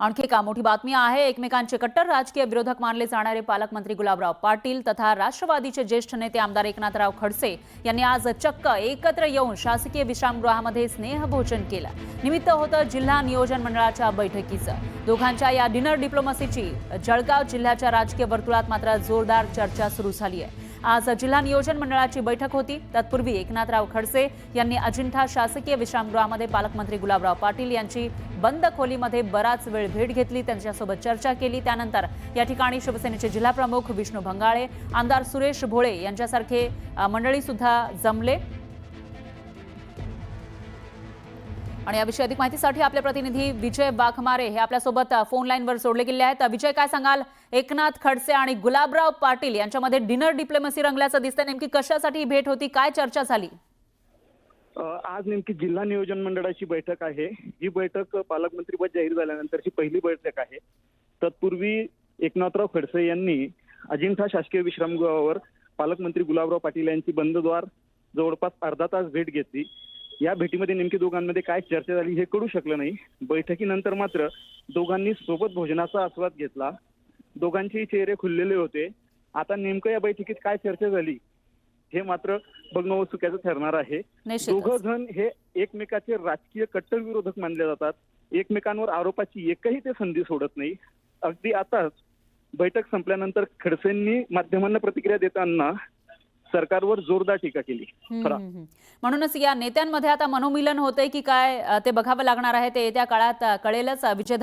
आणखी एका मोठी बातमी आहे. एकमेकांचे कट्टर राजकीय विरोधक मानले जाणारे पालकमंत्री गुलाबराव पाटील तथा राष्ट्रवादीचे ज्येष्ठ नेते आमदार एकनाथराव खडसे यांनी आज चक्क एकत्र येऊन शासकीय विश्रामगृहामध्ये स्नेहभोजन केलं. निमित्त होतं जिल्हा नियोजन मंडळाच्या बैठकीचं. दोघांच्या या डिनर डिप्लोमसीची जळगाव जिल्ह्याच्या राजकीय वर्तुळात मात्र जोरदार चर्चा सुरू झाली आहे. आज जिल्हा नियोजन मंडळाची बैठक होती. तत्पूर्वी एकनाथराव खडसे यांनी अजिंठा शासकीय विश्रामगृहामध्ये पालकमंत्री गुलाबराव पाटील यांची बंद खोलीमध्ये बराच वेळ भेट घेतली त्यांच्यासोबत चर्चा केली. त्यानंतर या ठिकाणी शिवसेनेचे जिल्हाप्रमुख विष्णू भंगाळे आमदार सुरेश भोळे यांच्यासारखे मंडळी सुद्धा जमले. आणि याविषयी अधिक माहितीसाठी आपले प्रतिनिधी विजय वाघमारे हे आपल्यासोबत फोन लाईनवर जोडले गेले आहेत. विजय काय सांगाल? एकनाथ खडसे आणि गुलाबराव पाटील यांच्यामध्ये डिनर डिप्लोमसी रंगल्याचं दिसतंय. नेमकी कशासाठी ही भेट होती? काय चर्चा झाली? आज नेमकी जिल्हा नियोजन मंडळाची बैठक आहे. ही बैठक पालकमंत्रीपद जाहीर झाल्यानंतरची पहिली बैठक आहे. तत्पूर्वी एकनाथराव खडसे यांनी अजिंठा शासकीय विश्रामगृहावर पालकमंत्री गुलाबराव पाटील यांची बंदद्वार जवळपास अर्धा तास भेट घेतली. या भेटीमध्ये नेमकी दोघांमध्ये काय चर्चा झाली हे कळू शकलं नाही. बैठकीनंतर मात्र दोघांनी सोबत भोजनाचा आस्वाद घेतला. दोघांचेही चेहरे खुललेले होते. आता नेमकं या बैठकीत काय चर्चा झाली? हे मात्र बघणं उत्सुक्याचं ठरणार आहे. दोघं जण हे एकमेकाचे राजकीय कट्टर विरोधक मानले जातात. एकमेकांवर आरोपाची एकही ते संधी सोडत नाही. अगदी आताच बैठक संपल्यानंतर खडसेंनी माध्यमांना प्रतिक्रिया देताना सरकारवर जोरदार टीका केली. म्हणूनच या नेत्यांमध्ये आता मनोमिलन होतंय की काय ते बघावं लागणार आहे. ते येत्या काळात कळेलच विजय